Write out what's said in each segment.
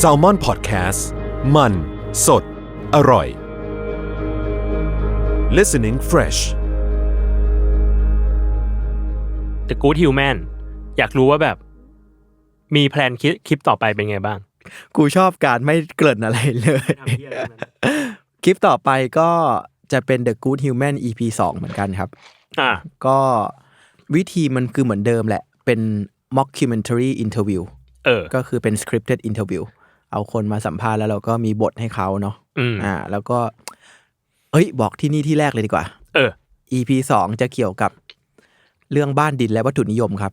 s a l ม o n PODCAST มัน สด อร่อย listening fresh The Good Human อยากรู้ว่าแบบ มีแพลนคลิปคลิปต่อไปเป็นไงบ้าง กูชอบการไม่เกริ่นอะไรเลย คลิปต่อไปก็จะเป็น The Good Human EP 2 เหมือนกันครับ อ่าก็วิธีมันคือเหมือนเดิมแหละ เป็น mockumentary interview เออ ก็คือเป็น scripted interview เอาคนมาสัมภาษณ์แล้วเราก็มีบทให้เขาเนาะอืมอ่า แล้วก็ เอ้ย บอกที่นี่ที่แรกเลยดีกว่า เออ EP สองจะเกี่ยวกับเรื่องบ้านดินและวัตถุนิยมครับ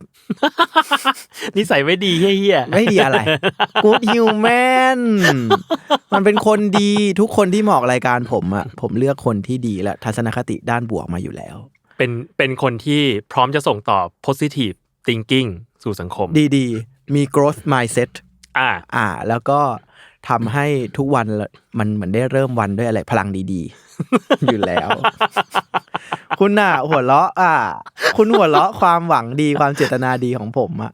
นิสัยไม่ดีเฮี้ยๆไม่ดีอะไร Good Human มันเป็นคนดีทุกคนที่มาออกรายการผมอะผมเลือกคนที่ดีและทัศนคติด้านบวกมาอยู่แล้ว เป็นเป็นคนที่พร้อมจะส่งต่อ positive thinking สู่สังคม ดีๆมี growth mindset อ่า อ่า แล้วก็ทำให้ทุกวันมันเหมือนได้เริ่มวันด้วยอะไรพลังดีๆ อยู่แล้ว คุณน่ะ หัวเราะอะ คุณหัวเราะความหวังดีความเจตนาดีของผมอะ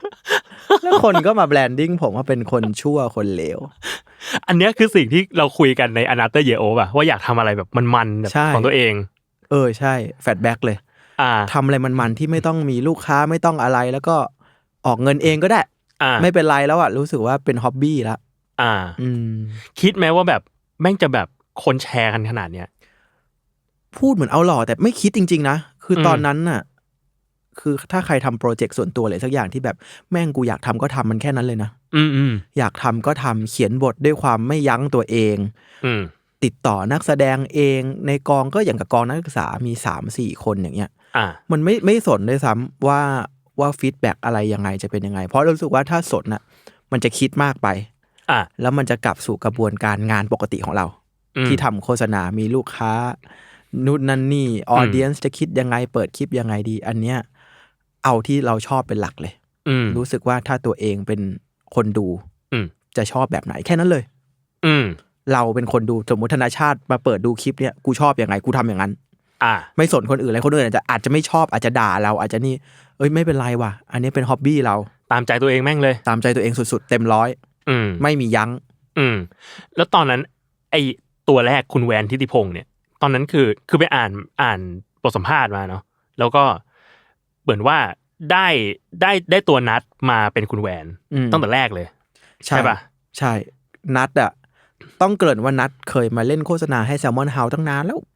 แล้วคนก็มาแบรนดิ้งผมว่าเป็นคนชั่วคนเลวอันเนี้ยคือสิ่งที่เราคุยกันในอนาเตอร์เยโอป่ะว่าอยากทำอะไรแบบมันๆแบบใช่ของตัวเอง เออใช่ แฟดแบ็กเลย อ่าทำอะไรมันๆที่ไม่ต้องมีลูกค้าไม่ต้องอะไรแล้วก็ออกเงินเองก็ได้ อ่าไม่เป็นไรแล้วอะรู้สึกว่าเป็นฮ็อบบี้ละอ่า อืม คิดไหมว่าแบบแม่งจะแบบคนแชร์กันขนาดเนี้ยพูดเหมือนเอาหล่อแต่ไม่คิดจริง ๆ นะ คืออมตอนนั้นน่ะ คือถ้าใครทำโปรเจกต์ส่วนตัวอะไรสักอย่างที่แบบแม่งกูอยากทำก็ทำมันแค่นั้นเลยนะ อืมอืมอยากทำก็ทำเขียนบทด้วยความไม่ยั้งตัวเอง อืมติดต่อนักแสดงเองในกองก็อย่างกับกองนักศึกษามีสามสี่คนอย่างเงี้ย อ่า มันไม่ไม่สนด้วยซ้ำว่า ว่าฟีดแบ็กอะไรยังไงจะเป็นยังไง เพราะรู้สึกว่าถ้าสนน่ะ มันจะคิดมากไป อ่าแล้วมันจะกลับสู่กระบวนการงานปกติของเราอืมที่ทำโฆษณา มีลูกค้า นู่นนั่นนี่ออเดียนจะคิดยังไง เปิดคลิปยังไงดี อันเนี้ยเอาที่เราชอบเป็นหลักเลยอืมรู้สึกว่าถ้าตัวเองเป็นคนดูอืมจะชอบแบบไหนแค่นั้นเลย อืมเราเป็นคนดูสมมติธนาชาติมาเปิดดูคลิปเนี่ยกูชอบยังไงกูทำอย่างนั้น อ่า ไม่สนคนอื่นเลยคนอื่นอาจจะอาจจะไม่ชอบอาจจะด่าเราอาจจะนี่ เอ้ยไม่เป็นไรว่ะ อันนี้เป็นฮ็อบบี้เราตามใจตัวเองแม่งเลย ตามใจตัวเองสุดๆ เต็มร้อยอืมไม่มียั้ง อืม แล้วตอนนั้น ไอตัวแรกคุณแวนทิติพงศ์เนี่ย ตอนนั้นคือคือไปอ่านอ่านบทสัมภาษณ์มาเนาะแล้วก็เหมือนว่าได้ได้ได้ตัวนัดมาเป็นคุณแวนอืม ตั้งแต่แรกเลย ใช่ปะใช่ นัดอะต้องเกริ่นว่านัดเคยมาเล่นโฆษณาให้แซลมอนเฮาตั้งนานแล้วอืม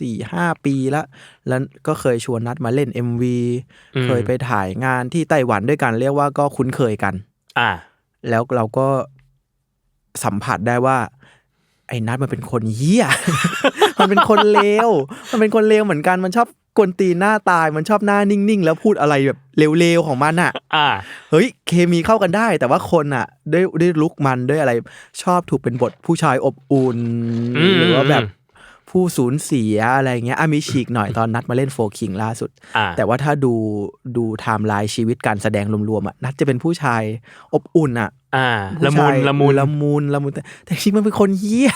สี่ห้าปีแล้วแล้วก็เคยชวนนัดมาเล่น MV อืมเคยไปถ่ายงานที่ไต้หวันด้วยกันเรียกว่าก็คุ้นเคยกัน อ่า แล้วเราก็สัมผัสได้ว่า ไอ้นัดมันเป็นคนเหี้ย มันเป็นคนเลว มันเป็นคนเลวเหมือนกัน มันชอบกวนตีนหน้าตาย มันชอบหน้านิ่งๆ แล้วพูดอะไรแบบเลวๆของมันอะ อ่า เฮ้ย เคมีเข้ากันได้ แต่ว่าคนอะด้วยด้วยลุกมันด้วยอะไร ชอบถูกเป็นบทผู้ชายอบอุ่นอืมหรือว่าแบบ ผู้สูญเสียอะไรเงี้ยอะมีฉีกหน่อยตอนนัดมาเล่นโฟคิงล่าสุดอ่าแต่ว่าถ้าดูดูไทม์ไลน์ชีวิตการแสดงรวมๆอะนัดจะเป็นผู้ชายอบอุ่นอะอ่าผู้ละมุนชายละมุนละมุนละมุนแต่แต่จริงๆมันเป็นคนเหี้ย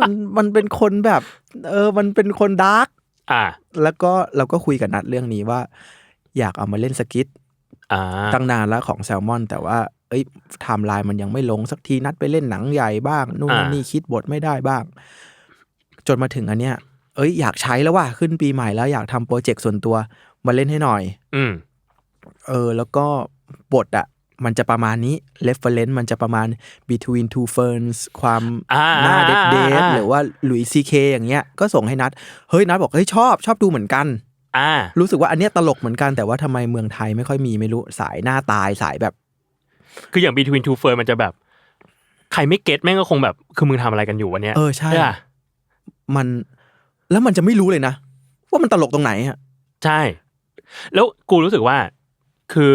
มันมันเป็นคนแบบ เออมันเป็นคนดาร์กอ่า แล้วก็เราก็คุยกับนัดเรื่องนี้ว่า อยากเอามาเล่นสกิทอ่าตั้งนานแล้วของแซลมอน แต่ว่า เอ้ยไทม์ไลน์มันยังไม่ลงสักทีนัดไปเล่นหนังใหญ่บ้างนู่นนั่นอ่านี่นี่คิดบทไม่ได้บ้าง จนมาถึงอันเนี้ย เอ้ยอยากใช้แล้วว่าขึ้นปีใหม่แล้วอยากทำโปรเจกต์ส่วนตัวมาเล่นให้หน่อย อืม เออ แล้วก็บทอะมันจะประมาณนี้ reference มันจะประมาณ between two ferns ความอ่าหน้าเด็ดเดอ่าอ่า หรือว่าหลุยซีเคอย่างเงี้ย ก็ส่งให้นัด เฮ้ยนัดบอก เฮ้ยชอบชอบดูเหมือนกัน อ่า รู้สึกว่าอันเนี้ยตลกเหมือนกันแต่ว่าทำไมเมืองไทยไม่ค่อยมีไม่รู้สายหน้าตายสายแบบ คืออย่าง between two fern มันจะแบบ ใครไม่เก็ตแม่งก็คงแบบ คือมึงทำอะไรกันอยู่วันเนี้ยเออใช่ใช่ปะ มันแล้วมันจะไม่รู้เลยนะ ว่ามันตลกตรงไหนอะใช่ แล้วกูรู้สึกว่า คือ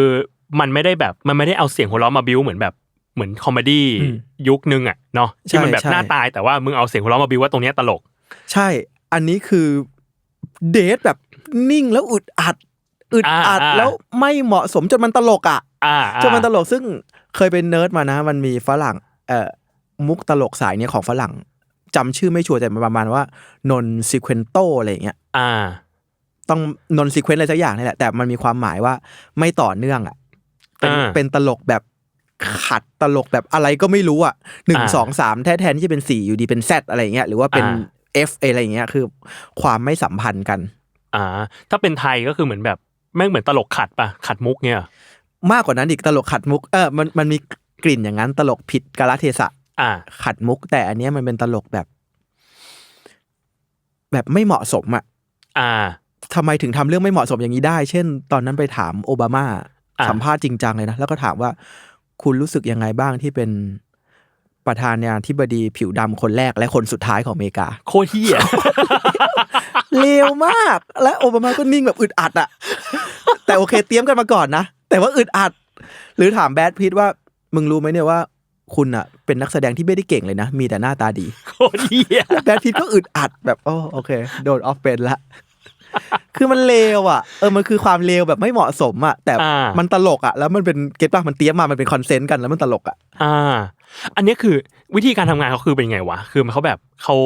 มันไม่ได้แบบ มันไม่ได้เอาเสียงหัวเราะมาบิวเหมือนแบบเหมือนคอมเมดี้ยุคนึงอะเนาะที่มันแบบหน้าตายแต่ว่ามึงเอาเสียงหัวเราะมาบิวว่าตรงเนี้ยตลก ใช่ อันนี้คือเดทแบบนิ่งแล้วอึดอัดอึดอัดอ่าอ่าแล้วไม่เหมาะสมจนมันตลกอะอ่าจนมันตลกซึ่งเคยเป็นเนิร์ดมานะ มันมีฝรั่ง เอ่อมุกตลกสายเนี้ยของฝรั่ง จำชื่อไม่ชัวร์แต่มันประมาณว่านนซีเควนโตอะไรอย่างเงี้ยอ่า ต้องนนซีเควนอะไรสักอย่างนี่แหละแต่มันมีความหมายว่าไม่ต่อเนื่องอะเป็นอ่าเป็นตลกแบบขัดตลกแบบอะไรก็ไม่รู้อะหนึ่งอ่าสองสามแท้แทนที่จะเป็นสี่อยู่ดีเป็นแซดอะไรอย่างเงี้ยหรือว่าเป็นอ่า F อะไรอย่างเงี้ยคือ ความไม่สัมพันธ์กัน อ่า ถ้าเป็นไทยก็คือเหมือนแบบแม่งเหมือนตลกขัดปะขัดมุกเนี่ย มากกว่านั้นอีกตลกขัดมุกเออมันมันมีกลิ่นอย่างนั้นตลกผิดกาลเทศะ อ่า ขัดมุก แต่อันเนี้ยมันเป็นตลกแบบ แบบไม่เหมาะสมอะอ่า ทำไมถึงทำเรื่องไม่เหมาะสมอย่างนี้ได้ เช่น ตอนนั้นไปถามโอบามาอ่าสัมภาษณ์จริงจังเลยนะ แล้วก็ถามว่าคุณรู้สึกยังไงบ้างที่เป็นประธานาธิบดีผิวดำคนแรกและคนสุดท้ายของอเมริกา โคตรเฮีย เลวมาก และโอบามาก็นิ่งแบบอึดอัดอะแต่โอเคเตรียมกันมาก่อนนะ แต่ว่าอึดอัด หรือถามแบดพิทว่ามึงรู้ไหมเนี่ยว่า คุณอะเป็นนักแสดงที่ไม่ได้เก่งเลยนะ มีแต่หน้าตาดีโคตรเฮียแบดพิทก็อึดอัดแบบโอ้โอเค โดนออฟเป็นละ คือมันเลวอะ เออมันคือความเลวแบบไม่เหมาะสมอะ แต่อ่ามันตลกอะ แล้วมันเป็นเก็ตป่ะมันเตรียมมามันเป็นคอนเซนต์กันแล้วมันตลกอะ อ่า อันเนี้ยคือวิธีการทำงานเขาคือเป็นไงวะ คือเขาแบบเขา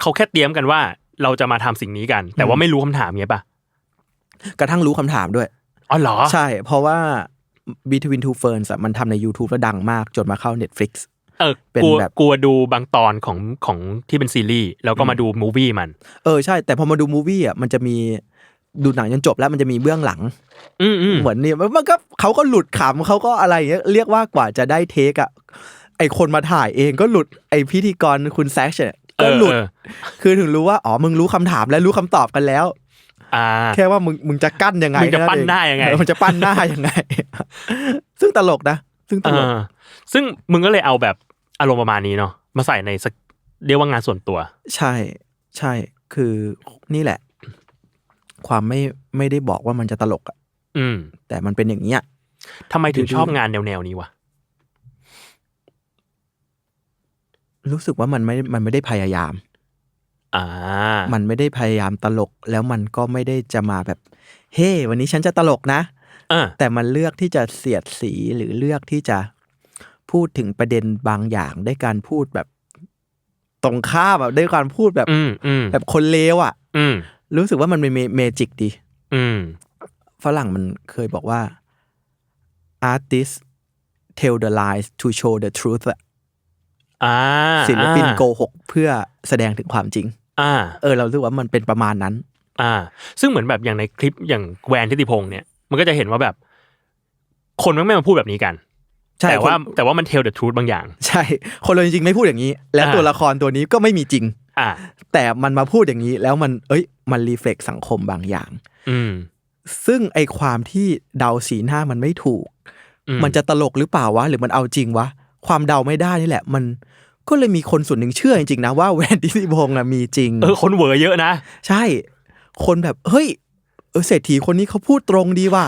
เขาแค่เตรียมกันว่าเราจะมาทำสิ่งนี้กัน แต่ว่าไม่รู้คำถามเงี้ยปะกระทั่งรู้คำถามด้วย อ๋อเหรอ ใช่ เพราะว่า Between Two Ferns อะมันทำใน YouTube แล้วดังมาก จนมาเข้า Netflix เออเป็นกลัวแบบกลัวดูบางตอนของของที่เป็นซีรีส์แล้วก็มาดูมูวี่มัน เออใช่ แต่พอมาดูมูวี่อะมันจะมีดูหนังจนจบแล้วมันจะมีเบื้องหลังอืมอืมเหมือนเนี่ยมันก็เขาก็หลุดขำเขาก็อะไรอย่างเงี้ยเรียกว่ากว่าจะได้เทคอะไอคนมาถ่ายเองก็หลุดไอพิธีกรคุณแซชเนี่ยก็หลุดเออคือถึงรู้ว่าอ๋อมึงรู้คำถามและรู้คำตอบกันแล้วอ่า แค่ว่ามึงมึงจะกั้นยังไงมึงจะปั้นเอหน้ายังไงเออมันจะปั้นหน้ายังไง ซึ่งตลกนะ ซึ่งตเอลกอซึ่งมึงก็เลยเอาแบบอารมณ์ประมาณนี้เนาะมาใส่ในสักเรียกว่างานส่วนตัว ใช่ ใช่คือนี่แหละ ความไม่ไม่ได้บอกว่ามันจะตลกอะอืม แต่มันเป็นอย่างเนี้ยทำไมถึงดื้อๆชอบงานแนวแนวๆนี้วะรู้สึกว่ามันไม่มันไม่ได้พยายามอ่า มันไม่ได้พยายามตลกแล้วมันก็ไม่ได้จะมาแบบ เฮ้วันนี้ฉันจะตลกนะอ่าแต่มันเลือกที่จะเสียดสีหรือเลือกที่จะพูดถึงประเด็นบางอย่างด้วยการพูดแบบตรงข้ามแบบด้วยการพูดแบบอืมอืมแบบคนเลวอะอืมรู้สึกว่ามันเป็นเมจิกดีอืมฝรั่งมันเคยบอกว่า artist tell the lies to show the truth อะอ่าศิลปินอ่าโกหกเพื่อแสดงถึงความจริง อ่า เออเรารู้สึกว่ามันเป็นประมาณนั้น อ่า ซึ่งเหมือนแบบอย่างในคลิปอย่างแวนทิติพงษ์เนี่ย มันก็จะเห็นว่าแบบ คนมันไม่มาพูดแบบนี้กันใช่แต่ว่าคนแต่ว่ามันเทลเดอะทรูธบางอย่าง ใช่ คนเราจริงๆไม่พูดอย่างนี้ และอ่าตัวละครตัวนี้ก็ไม่มีจริง อ่า แต่มันมาพูดอย่างนี้ แล้วมัน เอ้ย มันรีเฟล็กสังคมบางอย่าง อืม ซึ่งไอความที่เดาสีหน้ามันไม่ถูกอืมมันจะตลกหรือเปล่าวะ หรือมันเอาจริงวะ ความเดาไม่ได้นี่แหละ มัน ก็เลยมีคนส่วนหนึ่งเชื่อจริงๆนะว่าแวนดิสิพงษ์อะมีจริง เออคนเหวอเยอะนะ ใช่ คนแบบเฮ้ยเออเศรษฐีคนนี้เขาพูดตรงดีว่ะ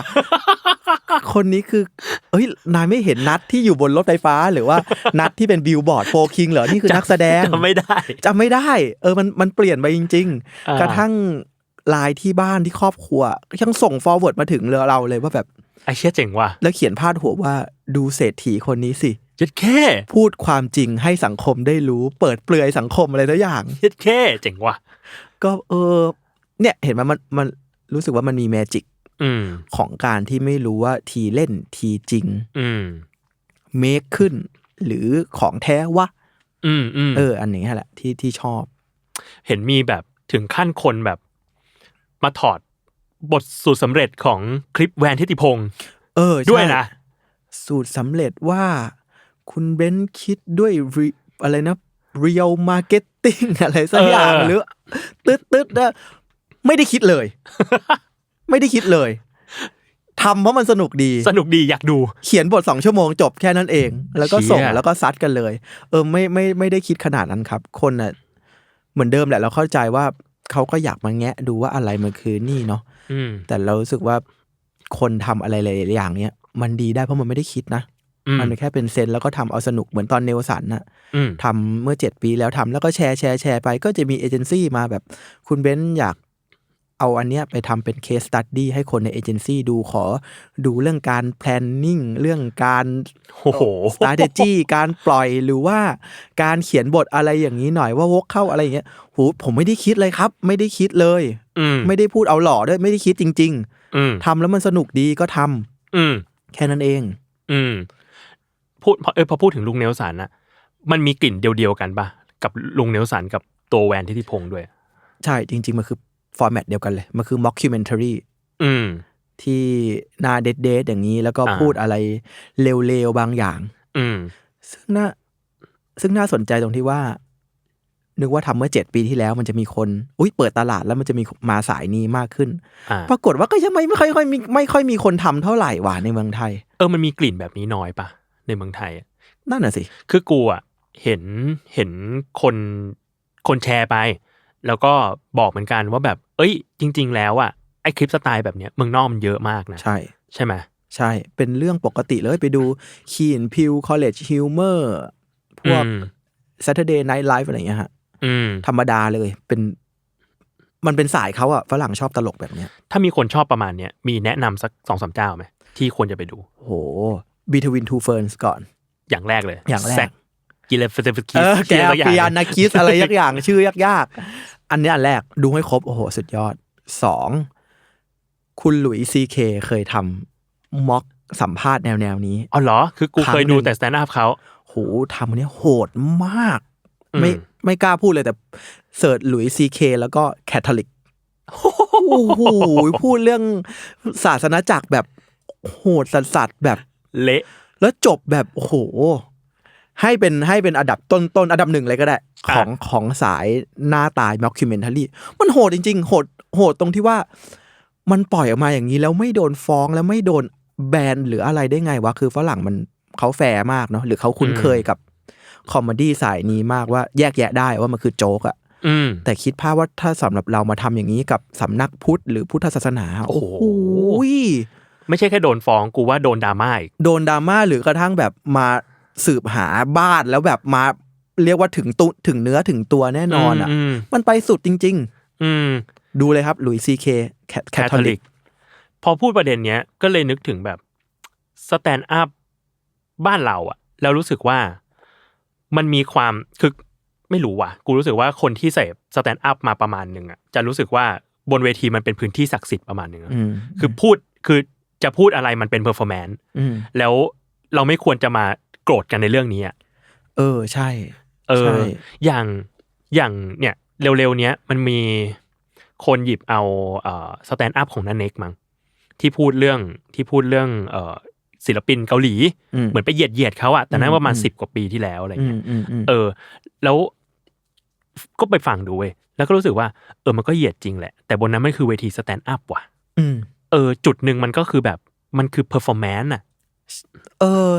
คนนี้คือ เอ้ย นายไม่เห็นนัดที่อยู่บนรถไฟฟ้า หรือว่านัดที่เป็นบิลบอร์ดโฟคิงเหรอ นี่คือนักแสดงจำไม่ได้จำไม่ได้ เออ มันมันเปลี่ยนไปจริงอ่าๆกระทั่งไลน์ที่บ้านที่ครอบครัว ยังส่งฟอร์เวิร์ดมาถึงเราเลยว่าแบบไอเชี่ยเจ๋งว่ะ แล้วเขียนพาดหัวว่าดูเศรษฐีคนนี้สิ เจ็ดแค่พูดความจริงให้สังคมได้รู้ เปิดเปลือยสังคมอะไรทุกอย่างเจ็ดแค่เจ๋งว่ะก็เออ เนี่ยเห็นไหมมันมันรู้สึกว่ามันมีแมจิกอืมของการที่ไม่รู้ว่าทีเล่นทีจริง อืมเมคขึ้น หรือของแท้วะอืมอืมเออ อันนี้แหละที่ที่ชอบ เห็นมีแบบถึงขั้นคนแบบมาถอดบทสูตรสำเร็จของคลิปแวนทิติพงษ์เออใช่ด้วยนะ สูตรสำเร็จว่า คุณเบนซ์คิดด้วย re- อะไรนะ real marketing อะไรสักอย่างเออหรือตึ๊ดตึ๊ดนะไม่ได้คิดเลย ไม่ได้คิดเลยทำเพราะมันสนุกดี สนุกดีอยากดู เขียนบทสองชั่วโมงจบแค่นั้นเอง แล้วก็เชี่ยส่งแล้วก็ซัดกันเลย เออไม่ไม่ไม่ได้คิดขนาดนั้นครับ คนน่ะเหมือนเดิมแหละเราเข้าใจว่าเขาก็อยากมาแงะดูว่าอะไรมันคือนี่เนาะอืมแต่เรารู้สึกว่าคนทำอะไรหลายๆอย่างเนี้ยมันดีได้เพราะมันไม่ได้คิดนะอื มมันแค่เป็นเซนแล้วก็ทำเอาสนุกเหมือนตอนเนลสันน่ะอืมทำเมื่อเจ็ดปีแล้วทำแล้วก็แชร์แชร์แชร์ไป ก็จะมีเอเจนซี่มาแบบ คุณเบนซ์อยากเอาอันเนี้ยไปทำเป็นเคสตัดดี้ให้คนในเอเจนซี่ดูขอดูเรื่องการ planning เรื่องการโอ้โห strategy การปล่อยหรือว่าการเขียนบทอะไรอย่างนี้หน่อยว่าวกเข้าอะไรอย่างเงี้ยโหผมไม่ได้คิดเลยครับ ไม่ได้คิดเลยอืมไม่ได้พูดเอาหล่อด้วยไม่ได้คิดจริงอืมๆทำแล้วมันสนุกดีก็ทำอืมแค่นั้นเอง อืม พูดพอเออพอพูดถึงลุงเนลสันนะมันมีกลิ่นเดียวๆกันปะกับลุงเนลสันกับตัวแวนทิติพงษ์ด้วย ใช่จริง ๆ มันคือฟอร์แมตเดียวกันเลย มันคือม็อกคิวเมนทารีอืมที่หนาเด็ดเดอย่างนี้ แล้วก็อ่าพูดอะไรเร็วๆบางอย่าง อืมซึ่งน่าซึ่งน่าสนใจตรงที่ว่า นึกว่าทำเมื่อเจ็ดปีที่แล้ว มันจะมีคน อุ้ยเปิดตลาดแล้วมันจะมีมาสายนี้มากขึ้นอ่าปรากฏว่าก็ยังไม่ไม่ค่อยค่อยมีไม่ค่อยมีคนทำเท่าไหร่หว่าในเมืองไทย เออมันมีกลิ่นแบบนี้น้อยปะ ในเมืองไทยอะนั่นน่ะสิ คือกูอะเห็นเห็นคนคนแชร์ไป แล้วก็บอกเหมือนกันว่าแบบ เอ้ย จริง ๆ แล้วอะไอคลิปสไตล์แบบเนี้ยเมืองนอกมันเยอะมากนะ ใช่ ใช่ไหมใช่ เป็นเรื่องปกติเลยไปดูคีนพิวคอลเลจฮิวเมอร์พวกอืม Saturday Night Live อะไรอย่างเงี้ยฮะอืมธรรมดาเลยเป็นมันเป็นสายเขาอะฝรั่งชอบตลกแบบเนี้ยถ้ามีคนชอบประมาณเนี้ยมีแนะนำสักสองสามเจ้าไหมที่ควรจะไปดู โห Between Two Ferns ก่อน อย่างแรกเลย อย่างแรกซกิเลฟเฟสคิเออแกอะไรอย่างปิยานาคิสอะไรยักอย่าง ชื่อยากๆ อันเนี้ยอันแรกดูให้ครบ โอ้โห สุดยอดสองคุณหลุยซีเคเคยทำม็อกสัมภาษณ์แนวแนวๆนี้อ๋อเหรอ คือกูครั้งเคยดูหนึ่งแต่สแตนด์อัพเขาโหทำอันเนี้ยโหดมากอืมไม่ไม่กล้าพูดเลยแต่เสิร์ชหลุยซีเคแล้วก็แคทอลิกโอ้โหพูดเรื่องศาสนาจักรแบบโหดสัสๆแบบ เละแล้วจบแบบโอ้โหให้เป็นให้เป็นอันดับต้นต้นอันดับหนึ่งเลยก็ได้ ของของสายหน้าตายม็อกคิวเมนทัลี่มันโหดจริง ๆ โหดโหดตรงที่ว่า มันปล่อยออกมาอย่างนี้แล้วไม่โดนฟ้องแล้วไม่โดนแบนหรืออะไรได้ไงวะคือฝรั่งมันเขาแฟร์มากเนาะหรือเขาคุ้นเคยกับคอมเมดี้สายนี้มากว่าแยกแยะได้ว่ามันคือโจ๊กอะอืมแต่คิดภาพว่าถ้าสำหรับเรามาทำอย่างนี้กับสำนักพุทธหรือพุทธศาสนา โอ้โอ้โหโห ไม่ใช่แค่โดนฟ้องกูว่าโดนดราม่าอีกโดนดราม่าหรือกระทั่งแบบมาสืบหาบ้านแล้วแบบมาเรียกว่าถึงตุถึงเนื้อถึงตัวแน่นอนอะ มมันไปสุดจริงอืม ๆ ดูเลยครับหลุยซีเคแคแคททออลิลิกกพอพูดประเด็นเนี้ยก็เลยนึกถึงแบบสแตนด์อัพบ้านเราอะแล้วรู้สึกว่ามันมีความคือไม่รู้ว่ะ กูรู้สึกว่าคนที่เสพสแตนด์อัพมาประมาณหนึ่งอะจะรู้สึกว่าบนเวทีมันเป็นพื้นที่ศักดิ์สิทธิ์ประมาณหนึ่งอะอืม คือพูดคือ จะพูดอะไรมันเป็นเพอร์ฟอร์แมนซ์อืมแล้วเราไม่ควรจะมาโกรธกันในเรื่องนี้อะเออใช่ เอใช่ออย่างอย่างเนี่ย เร็วๆเนี้ยมันมีคนหยิบเอาเอ่อสแตนด์อัพของนันเน็กมั้งที่พูดเรื่องที่พูดเรื่องเอ่อศิลปินเกาหลีอืมเหมือนไปเหยียดเหยียดเขาอะแต่นั้นอืมประมาณอืมสิบกว่าปีที่แล้วอะไรอืเงี้มยอืมอืมเออ แล้วก็ไปฟังดูเว้ยแล้วก็รู้สึกว่า เออมันก็เหยียดจริงแหละ แต่บนนั้นมันคือเวทีสแตนด์อัพว่ะอืม เออ จุดหนึ่งมันก็คือแบบมันคือเพอร์ฟอร์แมนซ์อะเออ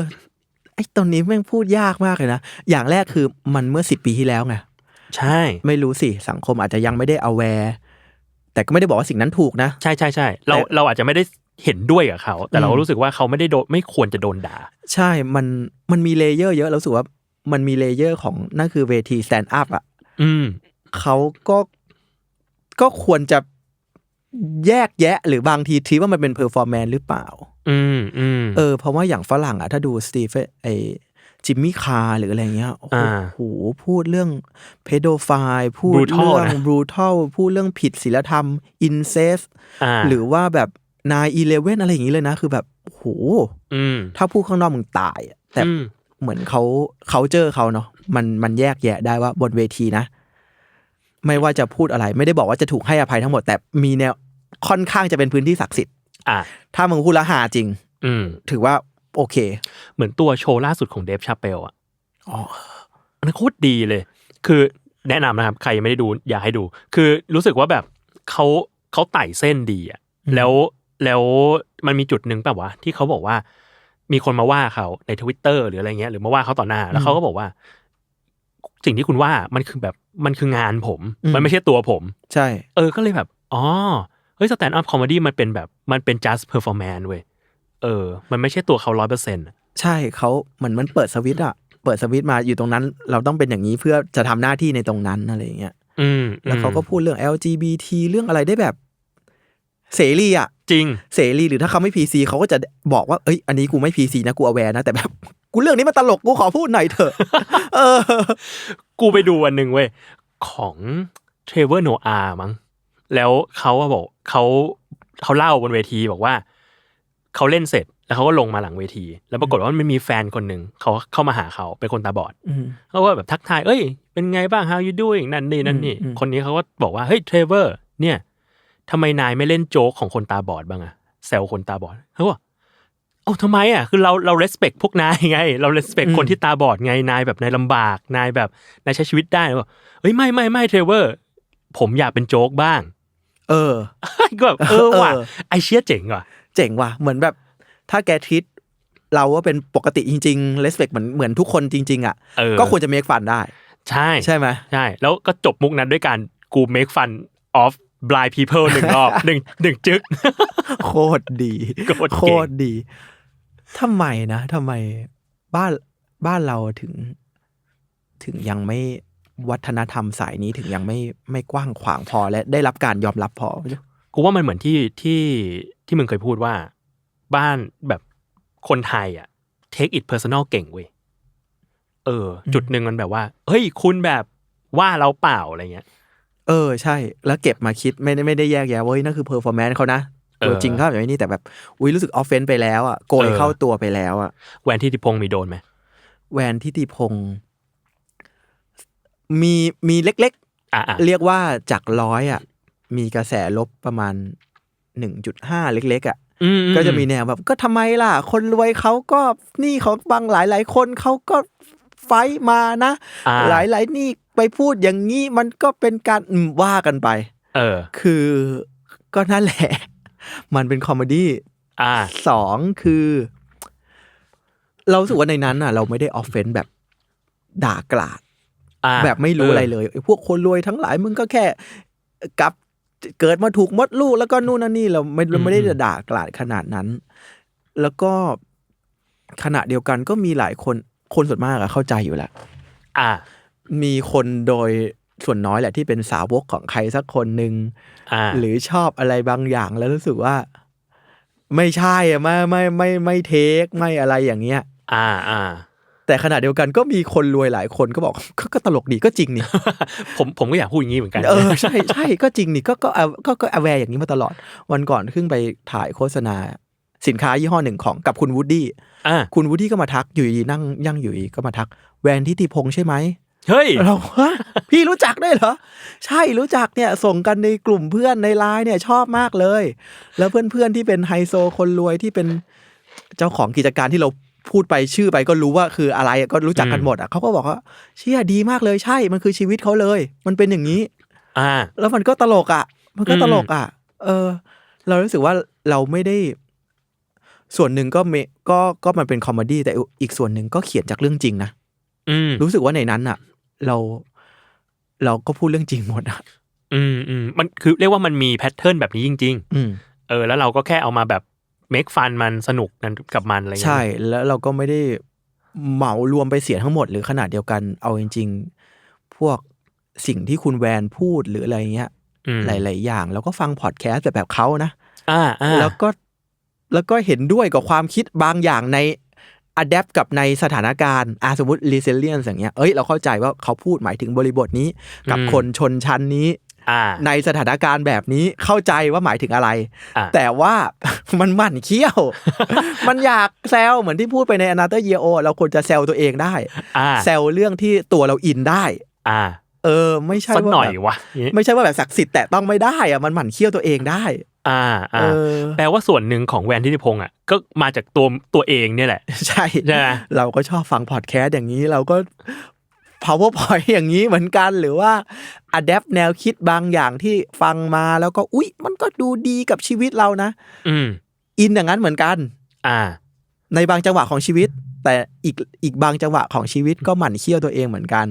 ไอ้ตอนนี้แม่งพูดยากมากเลยนะ อย่างแรกคือมันเมื่อสิบปีที่แล้วไงใช่ ไม่รู้สิ สังคมอาจจะยังไม่ได้ aware แต่ก็ไม่ได้บอกว่าสิ่งนั้นถูกนะ ใช่ใช่ใช่เราแต่เราอาจจะไม่ได้เห็นด้วยกับเขา แต่เราอืมรู้สึกว่าเขาไม่ได้โดนไม่ควรจะโดนด่า ใช่มันมันมีเลเยอร์เยอะแล้วรู้สึกว่ามันมีเลเยอร์ของนั่นคือเวที stand up อะอืมเขาก็ก็ควรจะ แยกแยะ หรือบางทีทีว่ามันเป็นเพอร์ฟอร์แมนหรือเปล่า อืมอืมเออเพราะว่าอย่างฝรั่งอะถ้าดูสตีเฟนไอจิมมี่คาร์หรืออะไรเงี้ยโอ้อ่าโหพูดเรื่องเพโดไฟพูด Brutal เรื่องนะบรูทัลพูดเรื่องผิดศีลธรรมอินเซสอ่าหรือว่าแบบนายอีเลเว่นอะไรอย่างนี้เลยนะ คือแบบโอ้โหอืมถ้าพูดข้างนอกมึงตายอะแต่อืมเหมือนเขาเขาเจอเขาเนาะมันมันแยกแยะได้ว่าบนเวทีนะ ไม่ว่าจะพูดอะไร ไม่ได้บอกว่าจะถูกให้อภัยทั้งหมด แต่มีแนวค่อนข้างจะเป็นพื้นที่ศักดิ์สิทธิ์อ่าถ้ามึงพูดและหาจริง อืมถือว่าโอเค เหมือนตัวโชว์ล่าสุดของเดฟชาเปลอะอ๋ออันนั้นโคตรดีเลย คือแนะนำนะครับ ใครยังไม่ได้ดูอยากให้ดู คือรู้สึกว่าแบบเขาเขาไต่เส้นดีอะแล้วแล้วมันมีจุดหนึ่งแบบว่าที่เขาบอกว่า มีคนมาว่าเขาในทวิตเตอร์หรืออะไรเงี้ยหรือมาว่าเขาต่อหน้า แล้วเขาก็บอกว่า สิ่งที่คุณว่ามันคือแบบ มันคืองานผม มันไม่ใช่ตัวผม ใช่ เออก็เลยแบบ อ๋อ เฮ้ยสแตนด์อัพคอมเมดี้มันเป็นแบบมันเป็น just performance เว้ยเออ มันไม่ใช่ตัวเขาร้อยเปอร์เซ็นต์ใช่เขาเหมือนมันเปิดสวิตช์อะเปิดสวิตช์มาอยู่ตรงนั้น เราต้องเป็นอย่างนี้เพื่อจะทำหน้าที่ในตรงนั้นอะไรอย่างเงี้ยอืมแล้วเขาก็พูดเรื่อง LGBT เรื่องอะไรได้แบบ เสรีอะจริงเสรีหรือถ้าเขาไม่ PC เขาก็จะบอกว่าเอ้ยอันนี้กูไม่ PC นะกูอแวร์นะแต่แบบกูเรื่องนี้มันตลกกูขอพูดหน่อยเถอะเออ กูไปดูวันหนึ่งเว้ยของเทรเวอร์โนอามั้งแล้วเขาอะบอกเขาเขาเล่าบนเวทีบอกว่าเขาเล่นเสร็จแล้วเขาก็ลงมาหลังเวที แล้วปรากฏว่ามันมีแฟนคนหนึ่งเขาเข้ามาหาเขาเป็นคนตาบอดอืมเขาก็แบบทักทาย เอ้ย เป็นไงบ้าง how you doing นั่นนี่นั่นนี่อืมอืมคนนี้เขาก็บอกว่าเฮ้ยเทรเวอร์เนี่ยทำไมนายไม่เล่นโจ๊กของคนตาบอดบ้างอะแซวคนตาบอดเขาบอก โอ้าทำไมอะคือเราเรา respect พวกนายไง เรา respect คนที่ตาบอดไงนายแบบนายลำบากนายแบบนายใช้ชีวิตได้บอกเฮ้ยไม่ไม่ไม่เทรเวอร์ผมอยากเป็นโจ๊กบ้าง เออก็แบบเออว่ะเออไอเชียเจ๋งว่ะ เจ๋งว่ะเหมือนแบบ ถ้าแกทิดเราว่าเป็นปกติจริงๆ respect เหมือนเหมือนทุกคนจริง ๆ อะเออก็ควรจะ make fun ได้ ใช่ใช่ไหมใช่ แล้วก็จบมุกนั้นด้วยการกู make fun of blind people หนึ่งรอบหนึ่งหนึ่งจึ๊กโคตรดีโคตรเก่งโคตรดี ทำไมนะทำไมบ้านบ้านเราถึง ถึงยังไม่วัฒนธรรมสายนี้ถึงยังไม่ไม่กว้างขวางพอและได้รับการยอมรับพอ กูว่ามันเหมือนที่ที่ที่มึงเคยพูดว่า บ้านแบบคนไทยอะ take it personal เก่งเว้ยเออ จุดหนึ่งมันแบบว่า เฮ้ย คุณแบบว่าเราเปล่าอะไรเงี้ย เออ ใช่ แล้วเก็บมาคิดไม่ได้ไม่ได้แยกแยะว่าเฮ้ยนั่นคือเพอร์ฟอร์แมนซ์เขานะเออ ตัวจริงเขาแบบนี้แต่แบบอุ้ยรู้สึกออฟเฟนไปแล้วอะโกยเออเข้าตัวไปแล้วอะแหวนที่ติพงษ์มีโดนไหมแวนทิติพงศ์มีมีเล็กอะอะๆเรียกว่าจากร้อยอะ มีกระแสลบประมาณหนึ่งจุดห้าเล็กๆอะอือืก็จะมีแนวแบบ ก็ทำไมล่ะ คนรวยเขาก็นี่เขาบางหลายหลายๆคนเขาก็ไฟท์มานะอ่าหลายหลายๆนี่ไปพูดอย่างนี้มันก็เป็นการอืมว่ากันไป เออ คือก็นั่นแหละ มันเป็นคอมเมดี้อ่าสองคือ เรารู้สึกว่าในนั้นอะ เราไม่ได้ออฟเฟนแบบด่ากราดอ่าแบบไม่รู้อะไรเลยไอ้พวกคนรวยทั้งหลายมึงก็แค่กลับเกิดมาถูกมดลูกแล้วก็นู่นนั่นนี่เราไม่เราไม่ได้จะด่ากลาดขนาดนั้น แล้วก็ขณะเดียวกันก็มีหลายคนคนส่วนมากอะเข้าใจอยู่แหละอ่า มีคนโดย ส่วนน้อยแหละที่เป็นสาวกของใครสักคนหนึ่งอ่าหรือชอบอะไรบางอย่างแล้วรู้สึกว่า ไม่ใช่อะไม่ไม่ไม่ไม่เทคไม่อะไรอย่างเงี้ย อ่าอ่าแต่ขณะเดียวกันก็มีคนรวยหลายคนก็บอกก็ก็ตลกดีก็จริงนี่ผมผมก็อยากพูดอย่างนี้เหมือนกันเออใช่ใช่ก็จริงนี่ก็ก็ก็ก็ก็ aware อย่างนี้มาตลอด วันก่อนขึ้นไปถ่ายโฆษณา สินค้ายี่ห้อหนึ่งของกับคุณวูดดี้อ่าคุณวูดดี้ก็มาทักอยู่ดีๆนั่งยั่งอยู่ดีก็มาทัก แวนทิติพงษ์ใช่ไหม เฮ้ยเราฮะพี่รู้จักได้วยเหรอ ใช่รู้จักเนี่ยส่งกันในกลุ่มเพื่อนในไลน์เนี่ยชอบมากเลย แล้วเพื่อนๆที่เป็นไฮโซคนรวยที่เป็นเจ้าของกิจการที่เราพูดไปชื่อไปก็รู้ว่าคืออะไรก็รู้จักกันหมดอะเขาก็บอกว่าเชี่ยดีมากเลยใช่มันคือชีวิตเขาเลย มันเป็นอย่างนี้ อ่า แล้วมันก็ตลกอะ มันก็อืมตลกอะ เออ เรารู้สึกว่าเราไม่ได้ ส่วนหนึ่งก็เมก็ก็มันเป็นคอมเมดี้แต่อีกส่วนหนึ่งก็เขียนจากเรื่องจริงนะอืม รู้สึกว่าในนั้นอะ เราเราก็พูดเรื่องจริงหมดอะ อืมอืมมันคือเรียกว่ามันมีแพทเทิร์นแบบนี้จริงอืมๆเออ แล้วเราก็แค่เอามาแบบ make fun มันสนุกกันกับมันอะไรเงี้ยใช่ แล้วเราก็ไม่ได้เหมารวมไปเสียทั้งหมดหรือขนาดเดียวกันเอาจริง ๆ พวกสิ่งที่คุณแวนพูดหรืออะไรเงี้ยอืมหลาย ๆ อย่าง แล้วก็ฟังพอดแคสต์แบบแบบเขานะอ่าอ่าแล้วก็แล้วก็เห็นด้วยกับความคิดบางอย่างใน adapt กับในสถานการณ์อะสมมติ resilience อย่างเงี้ยเอ้ยเราเข้าใจว่าเขาพูดหมายถึงบริบทนี้ กับคนชนชั้นนี้อ่าในสถานการณ์แบบนี้เข้าใจว่าหมายถึงอะไรอะแต่ว่ามันหมั่นเคี้ยว มันอยากแซวเหมือนที่พูดไปในอนาเตอร์เยโอเราควรจะแซวตัวเองได้อ่าแซวเรื่องที่ตัวเราอินได้ อ่า เออ ไม่ใช่สักว่าหน่อยแบบวะอย่างงี้ไม่ใช่ว่าแบบศักดิ์สิทธิ์แต่ต้องไม่ได้อะมันหมั่นเคี้ยวตัวเองได้ อ่าเออ่าอแปลว่าส่วนหนึ่งของแวนทิติพงษ์อะก็มาจากตัวตัวเองเนี่ยแหละ ใช่ใช่ไหมเราก็ชอบฟังพอดแคสต์อย่างนี้เราก็ powerpoint อย่างนี้เหมือนกันหรือว่า adapt แนวคิดบางอย่างที่ฟังมาแล้วก็อุ๊ย มันก็ดูดีกับชีวิตเรานะ อืมอินอย่างนั้นเหมือนกัน อ่า ในบางจังหวะของชีวิต แต่อีกอีกบางจังหวะของชีวิตก็หมั่นเคี้ยวตัวเองเหมือนกัน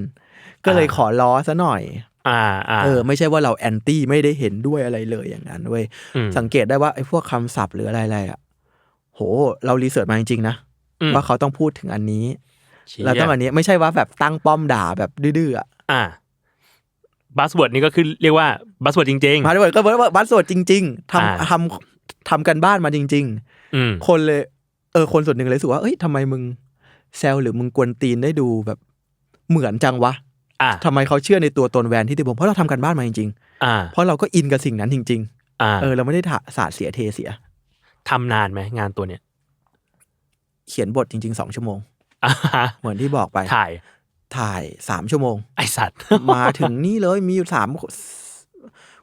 ก็เลยอ่าขอล้อซะหน่อย อ่าอ่าเออไม่ใช่ว่าเราแอนตี้ไม่ได้เห็นด้วยอะไรเลยอย่างนั้นเว้ยมสังเกตได้ว่าไอ้พวกคำศัพท์หรืออะไรๆอะโห เรารีเสิร์ชมาจริงๆนะอืมว่าเขาต้องพูดถึงอันนี้เชี่ยแล้วต้องอันนี้ไม่ใช่ว่าแบบตั้งป้อมด่าแบบดื้อๆอะอ่าบัสเวิร์ดนี่ก็คือเรียกว่าบัสเวิร์ดจริงมาด้วยก็ว่าบัสโซดจริง ๆทำอ่าทำทำกันบ้านมาจริงๆอืมๆคนเลย เออ คนส่วนหนึ่งเลยรู้สึกว่าเอ้ยทำไมมึงแซวหรือมึงกวนตีนได้ดูแบบเหมือนจังวะ อ่าทำไมเขาเชื่อในตัวตนแวนที่ติบงเพราะเราทำกันบ้านมาจริงอ่าๆเพราะเราก็อินกับสิ่งนั้นจริงอ่าๆเออเราไม่ได้ถะสาดเสียเทเสียทำนานไหมงานตัวเนี้ยเขียนบทจริงๆสองชั่วโมงอ่าฮะเหมือนที่บอกไปถ่ายถ่ายสามชั่วโมง ไอสัตว์ มาถึงนี่เลยมีอยู่สาม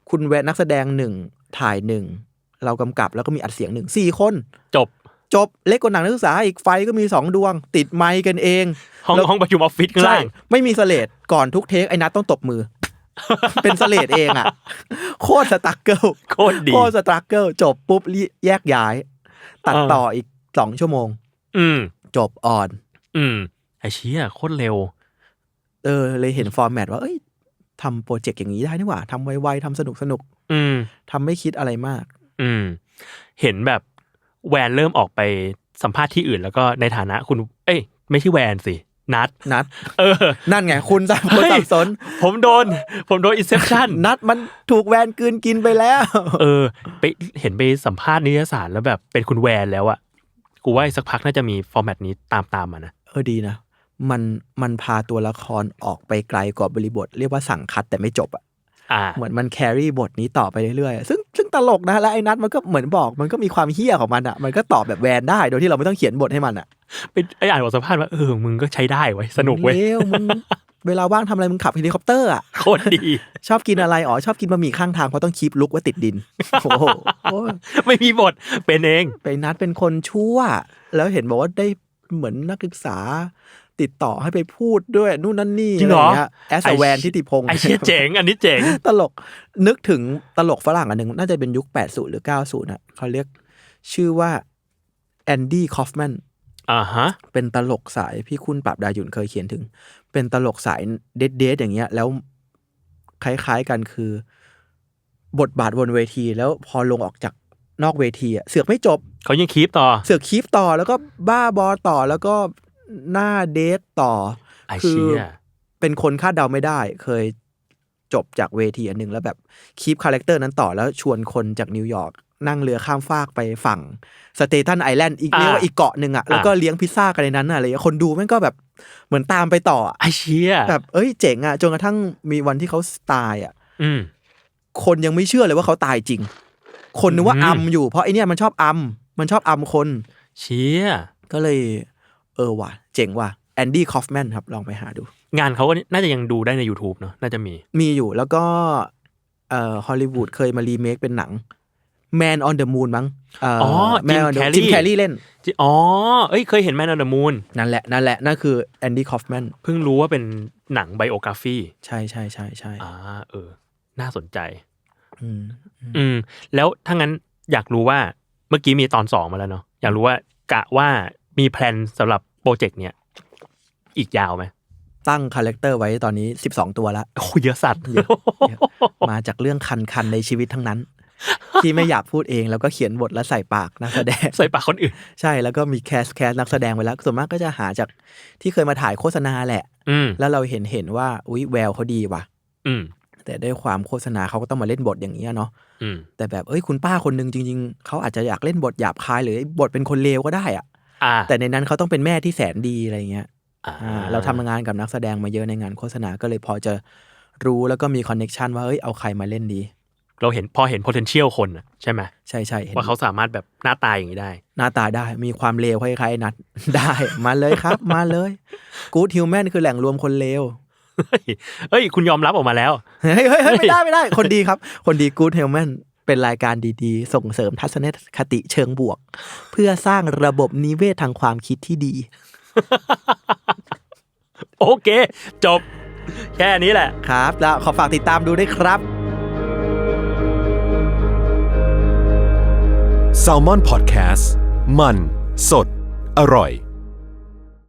คุณแวนนักแสดงหนึ่งถ่ายหนึ่งเรากำกับแล้วก็มีอัดเสียงหนึ่งสี่คน จบ จบเล็กกว่าหนังนักศึกษาอีกไฟก็มีสองดวง ติดไมค์กันเองห้องแล้วห้องประชุมออฟฟิศข้างใช่ล่างไม่มีสเลดก่อนทุกเทคไอ้นัทต้องตบมือ เป็นสเลดเองอะ โคตรสตั๊กเกิลโคตรดีโคตรสตั๊กเกิลจบปุ๊บแยกย้าย ตัดเออต่ออีกสองชั่วโมง อืมจบออน อืมไอเชี่ยโคตรเร็ว เออ เลยเห็นฟอร์แมตว่า เอ้ยทำโปรเจกต์อย่างนี้ได้นี่หว่าทำไวๆทำสนุกสนุกอืมๆทำไม่คิดอะไรมาก อืม เห็นแบบ แวนเริ่มออกไปสัมภาษณ์ที่อื่น แล้วก็ในฐานะคุณ เอ้ย ไม่ใช่แวนสินัดนัด เออ นั่นไง คุณสับคนเฮ้ยสับสน ผมโดน ผมโดนอินเซ t ชันนัดมันถูกแวนกลืนกินไปแล้ว เออ ไปเห็นไปสัมภาษณ์นิตยสารแล้วแบบเป็นคุณแวนแล้วอะกูว่าอีกสักพักน่าจะมีฟอร์แมตนี้ตามตามมานะ เออดีนะ มันมันพาตัวละครออกไปไกลกว่าบริบท เรียกว่าสั่งคัดแต่ไม่จบอะอ่าเหมือนมันแครี่บทนี้ต่อไปเรื่อยๆ ซึ่ง ซึ่งตลกนะแล้วไอ้นัทมันก็เหมือนบอก มันก็มีความเฮี้ยของมันอะ มันก็ตอบแบบแวนได้ โดยที่เราไม่ต้องเขียนบทให้มันอะเป็นไออ่านบทสัมภาษณ์ว่าเออมึงก็ใช้ได้ไว้ยสนุกเว้ยเร็วมึงเวลาว่างทำอะไรมึงขับเฮลิคอปเตอร์อะโคตรดี ชอบกินอะไรอ๋อชอบกินบะหมี่ข้างทางเพราะต้องคีบลุกไว้ติดดินโอ้โหโอ้ยไม่มีบทเป็นเองไปนัดเป็นคนชั่ว แล้วเห็นบอกว่าได้เหมือนนักศึกษา ติดต่อให้ไปพูดด้วยนู่นนั่นนี่จริงเหรอแอสแวนทิติพงศ์ไอเชี่ยเจ๋ง อันนี้เจ๋ง ตลกนึกถึงตลกฝรั่งอันหนึ่งน่าจะเป็นยุค 80 หรือ 90นะเขาเรียกชื่อว่าแอนดี้คอฟแมนอ่าฮะเป็นตลกสายพี่คุณปราบดาหยุนเคยเขียนถึง เป็นตลกสายเดดเดดอย่างเงี้ย แล้วคล้าย ๆกันคือ บทบาทบนเวที แล้วพอลงออกจากนอกเวทีอะเสือกไม่จบ เขายังคีปต่อ เสือกคีฟต่อแล้วก็บ้าบอต่อแล้วก็ หน้าเดทต่อไอคืเชี่ยเป็นคนคาดเดาไม่ได้ เคยจบจากเวทีอันหนึ่งแล้วแบบคีปคาแรคเตอร์นั้นต่อแล้วชวนคนจากนิวยอร์กนั่งเรือข้ามฟากไปฝั่งสเตทันไอแลนด์อีกอ่าเรียกว่าอีกเกาะหนึ่งอะแล้วก็เลี้ยงพิซซ่ากันในนั้นอะอะไรอย่างเงี้ยคนดูแม่งก็แบบเหมือนตามไปต่ออะไอเชี่ยแบบเอ้ยเจ๋งอะจนกระทั่งมีวันที่เขาตายอะอืมคนยังไม่เชื่อเลยว่าเขาตายจริง คนนึกว่าอืมอัมอยู่เพราะไอเนี่ยมันชอบอัมมันชอบอัมคน เชี่ยก็เลย เออว่ะ เจ๋งว่ะแอนดี้คอฟแมนครับลองไปหาดู งานเขาก็น่าจะยังดูได้ใน YouTube เนอะน่าจะมี มีอยู่แล้วก็เอ่อฮอลลีวูดเคยมารีเมคเป็นหนัง Man on the Moon มั้งเอ่ออ Man Jim on the Carrey จิมแคลรี่เล่น จิอ๋อ เอ้ยเคยเห็นแมนอ n น h มูนนั่นแหละ นั่นแหละ นั่นคือแอนดี้คอฟแมนเพิ่งรู้ว่าเป็นหนังไบโอกราฟีใช่ใช่ใช่ใช่อ่าเออ น่าสนใจ อืมอืม แล้วถ้างั้นอยากรู้ว่าเมื่อกี้มีตอนสองมาแล้วเนาะอยากรู้ว่ากะว่า มีแพลนสำหรับโปรเจกต์เนี้ยอีกยาวไหมตั้งคาแรคเตอร์ไว้ตอนนี้ 12 ตัวละโอ้เยอะสัตว์เยอะเยอะมาจากเรื่องคันๆในชีวิตทั้งนั้น ที่ไม่อยากพูดเองแล้วก็เขียนบทแล้วใส่ปากนักแสดง ใส่ปากคนอื่น ใช่แล้วก็มีแคสแคสนักแสดงไว้แล้ว ส่วนมากก็จะหาจากที่เคยมาถ่ายโฆษณาแหละ อืมแล้วเราเห็นเห็นว่าอุ้ยแววเขาดีว่ะ อืมแต่ด้วยความโฆษณาเขาก็ต้องมาเล่นบทอย่างนี้ยเนาะอืมแต่แบบเอ้ยคุณป้าคนหนึ่งจริง ๆเขาอาจจะอยากเล่นบทหยาบคายหรือบทเป็นคนเลวก็ได้อะอ่า แต่ในนั้นเขาต้องเป็นแม่ที่แสนดีอะไรเงี้ยอ่าอ่าเราทำงานกับนักแสดงมาเยอะในงานโฆษณาก็เลยพอจะรู้แล้วก็มีคอนเน็ชันว่าเอ้ยเอาใครมาเล่นดี เราเห็นพอเห็น potential คนอะใช่ไหมใช่ใช่เห็นว่าเขาสามารถแบบหน้าตายอย่างนี้ได้ หน้าตาได้มีความเลวคล้ายๆนัดได้มาเลยครับ มาเลยกู๊ดฮิวแมนคือแหล่งรวมคนเลวเฮ้ยเฮ้ยคุณยอมรับออกมาแล้วเฮ้ยเฮ้ยเฮ้ยไม่ได้ไม่ได้ คนดีครับ คนดีกู๊ดฮิวแมน เป็นรายการดีๆ ส่งเสริมทัศนคติเชิงบวก เพื่อสร้างระบบนิเวศทางความคิดที่ดี โอเค จบ แค่นี้แหละครับ แล้วขอฝากติดตามดูด้วยครับ s a l m o n PODCAST มัน สด อร่อย